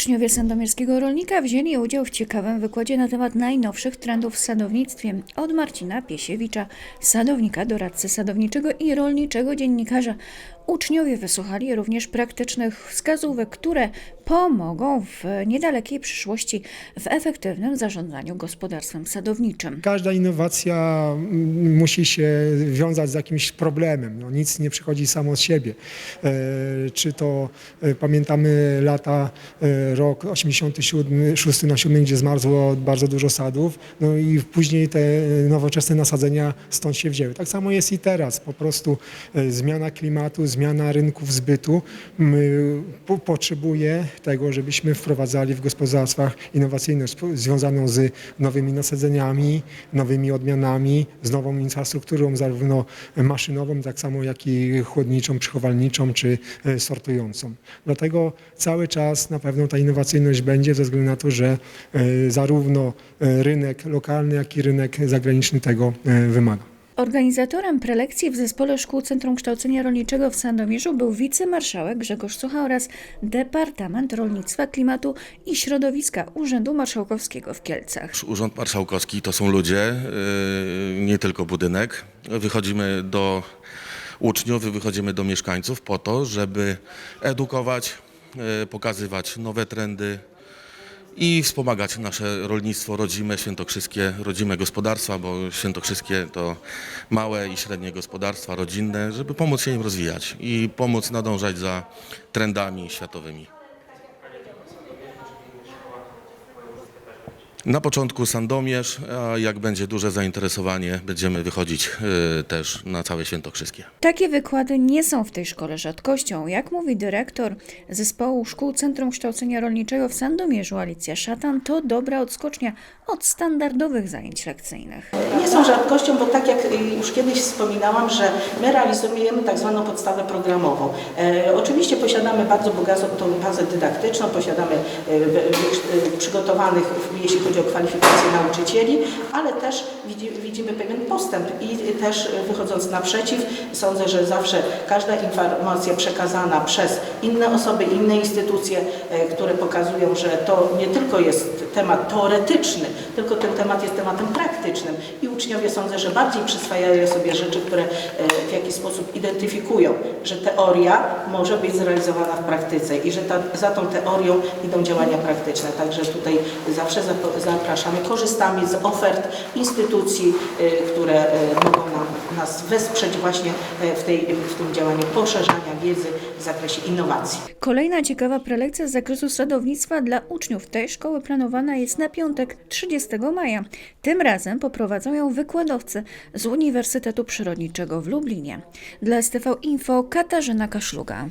Uczniowie sandomierskiego rolnika wzięli udział w ciekawym wykładzie na temat najnowszych trendów w sadownictwie od Marcina Piesiewicza, sadownika, doradcy sadowniczego i rolniczego dziennikarza. Uczniowie wysłuchali również praktycznych wskazówek, które pomogą w niedalekiej przyszłości w efektywnym zarządzaniu gospodarstwem sadowniczym. Każda innowacja mm, musi się wiązać z jakimś problemem. No, nic nie przychodzi samo z siebie. E, czy to e, pamiętamy lata, e, rok 87, 6 na 7, gdzie zmarzło bardzo dużo sadów, no i później te nowoczesne nasadzenia stąd się wzięły. Tak samo jest i teraz. Po prostu e, zmiana klimatu, zmiana rynków zbytu potrzebuje tego, żebyśmy wprowadzali w gospodarstwach innowacyjność związaną z nowymi nasadzeniami, nowymi odmianami, z nową infrastrukturą zarówno maszynową, tak samo jak i chłodniczą, przechowalniczą czy e, sortującą. Dlatego cały czas na pewno ta innowacyjność będzie ze względu na to, że e, zarówno e, rynek lokalny, jak i rynek zagraniczny tego e, wymaga. Organizatorem prelekcji w Zespole Szkół Centrum Kształcenia Rolniczego w Sandomierzu był wicemarszałek Grzegorz Sucha oraz Departament Rolnictwa, Klimatu i Środowiska Urzędu Marszałkowskiego w Kielcach. Urząd Marszałkowski to są ludzie, nie tylko budynek. Wychodzimy do uczniów, wychodzimy do mieszkańców po to, żeby edukować, pokazywać nowe trendy i wspomagać nasze rolnictwo rodzime, świętokrzyskie, rodzime gospodarstwa, bo świętokrzyskie to małe i średnie gospodarstwa rodzinne, żeby pomóc się im rozwijać i pomóc nadążać za trendami światowymi. Na początku Sandomierz, a jak będzie duże zainteresowanie, będziemy wychodzić y, też na całe Świętokrzyskie. Takie wykłady nie są w tej szkole rzadkością. Jak mówi dyrektor Zespołu Szkół Centrum Kształcenia Rolniczego w Sandomierzu, Alicja Szatan, to dobra odskocznia od standardowych zajęć lekcyjnych. Są rzadkością, bo tak jak już kiedyś wspominałam, że my realizujemy tak zwaną podstawę programową. E, oczywiście posiadamy bardzo bogatą bazę dydaktyczną, posiadamy e, przygotowanych, jeśli chodzi o kwalifikacje nauczycieli, ale też widzi, widzimy pewien postęp i też wychodząc naprzeciw, sądzę, że zawsze każda informacja przekazana przez inne osoby, inne instytucje, e, które pokazują, że to nie tylko jest temat teoretyczny, tylko ten temat jest tematem praktycznym i uczniowie sądzę, że bardziej przyswajają sobie rzeczy, które e, w jakiś sposób identyfikują, że teoria może być zrealizowana w praktyce i że ta, za tą teorią idą działania praktyczne. Także tutaj zawsze zapraszamy, korzystamy z ofert instytucji, e, które e, mogą nas wesprzeć właśnie e, w, tej, w tym działaniu poszerzania wiedzy w zakresie innowacji. Kolejna ciekawa prelekcja z zakresu sadownictwa dla uczniów tej szkoły planowana jest na piątek 30 maja. Tym razem poprowadzą ją wykładowcy z Uniwersytetu Przyrodniczego w Lublinie. Dla STV Info Katarzyna Kaszluga.